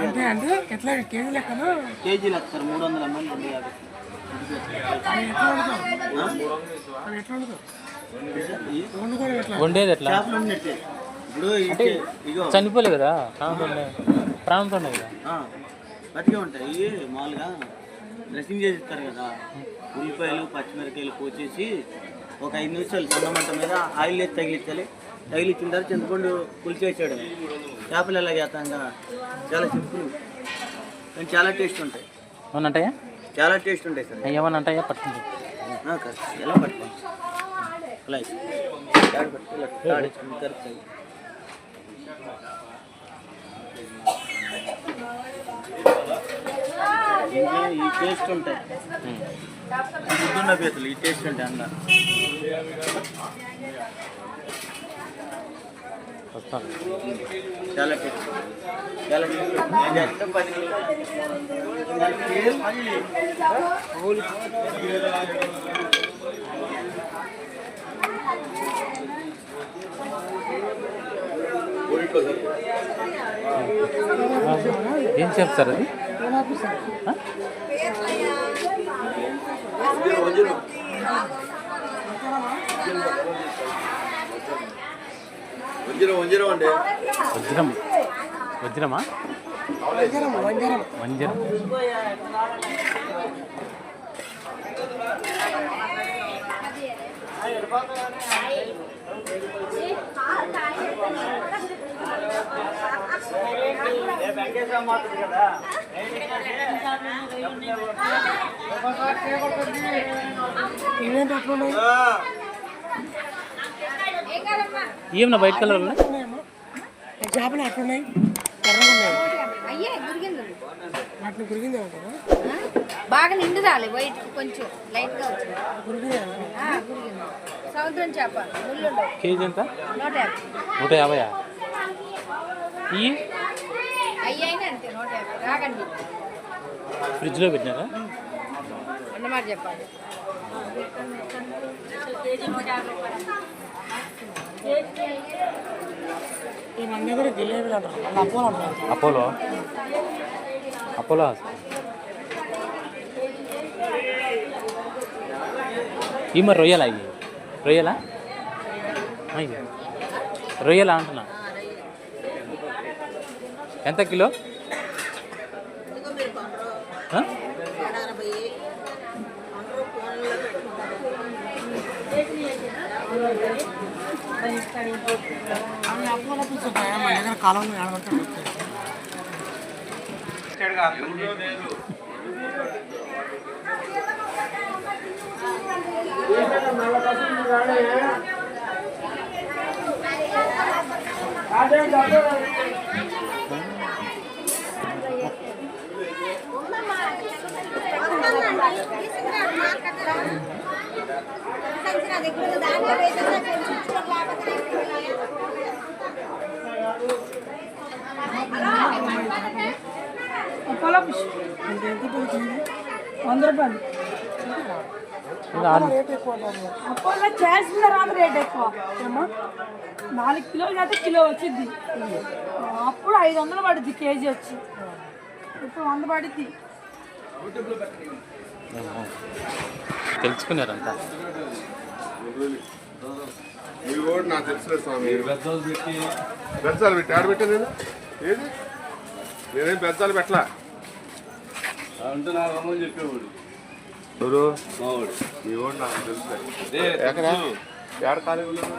అంటే అంటే ఎట్లా కేజీ లెక్కన కేజీ లెక్క సార్ మూడు వందల అమ్మాయి రెండు యాభై వండేది ఎట్లా? చనిపోలే కదా ప్రాణంతో ఉన్నాయి ప్రాణంతో కదా? ఆ, బతికే ఉంటాయి. ఇవి మామూలుగా డ్రెస్సింగ్ చేసి ఇస్తారు కదా. ఉల్లిపాయలు పచ్చిమిరకాయలు కోసేసి ఒక ఐదు నిమిషాలు సన్నమంట మీద ఆయిల్ వేసి తగిలించాలి. తగిలించిన తర్వాత చింతపండు పులిచేసాడు చేపలు ఎలా చేస్తాంగా చాలా సింపుల్. కానీ చాలా టేస్ట్ ఉంటాయి. ఏమన్నా అంటాయా చాలా టేస్ట్ ఉంటాయి సార్. ఏమన్నా ఆ, కాదు. ఎలా పట్టుకోండి అలా వేసి. ఈ టేస్ట్ ఉంటాయి. గుడ్డున్న పీతలు ఈ టేస్ట్ ఉంటాయి అన్న. వస్తాను చాలా టేస్ట్ చాలా టేస్ట్ నేను చేస్తే? పది ఏం చెప్తారు అది? వజ్రం వజ్రమా? వంజరం. ఉన్నాయి ఏమన్నా వైట్ కలర్ చేపలు అట్లా ఉన్నాయి ఎర్రగా ఉన్నాయి. అయ్యే గురిగింది వాటిని గురిగిందే ఉంటారా బాగా నిండు రాలే వైట్ కొంచెం లైట్గా వచ్చింది సముద్రం చేప ముళ్ళు కేజీ ఎంత? నూట యాభై. నూట యాభై ఫ్రిడ్జ్లో పెట్టినారా? అన్నమాట చెప్పాలి. ఈ మన దగ్గర జిలేబీలు అంటారు. వాళ్ళు అపోలో అంటారు. అపోలో? అపోలో ఈ మరి రొయ్యలా ఇవి రొయ్యలా. రొయ్యలా అంటున్నా. ఎంత కిలో ఆ? అవి అపోలో పీస్ ఉంటాయా మన దగ్గర కాలంలో ఆడమంటే అపోలో ఫిష్ ఎంత ఎంత పడుతుంది వంద రూపాయలు రేట్ ఎక్కువ అపోలో చేసిన రాదు రేట్ ఎక్కువ ఏమో నాలుగు కిలోలు అయితే కిలో వచ్చింది అప్పుడు ఐదు వందలు పడుద్ది కేజీ వచ్చి ఇప్పుడు వంద పడుద్ది తెలుసుకున్నారంతా మీ ఓడి నాకు తెలుసులేదు స్వామి. బెజ్జాలు పెట్టి ఆడ పెట్టా నేను. ఏది? నేనేం బెజ్జాలు పెట్టలా? అంటే నాకు అమ్మని చెప్పేవాడు. ఎవరు? మావాడు. మీ ఓడి నాకు తెలుసులే. అదే ఎక్కడ? ఏడ ఉన్నావు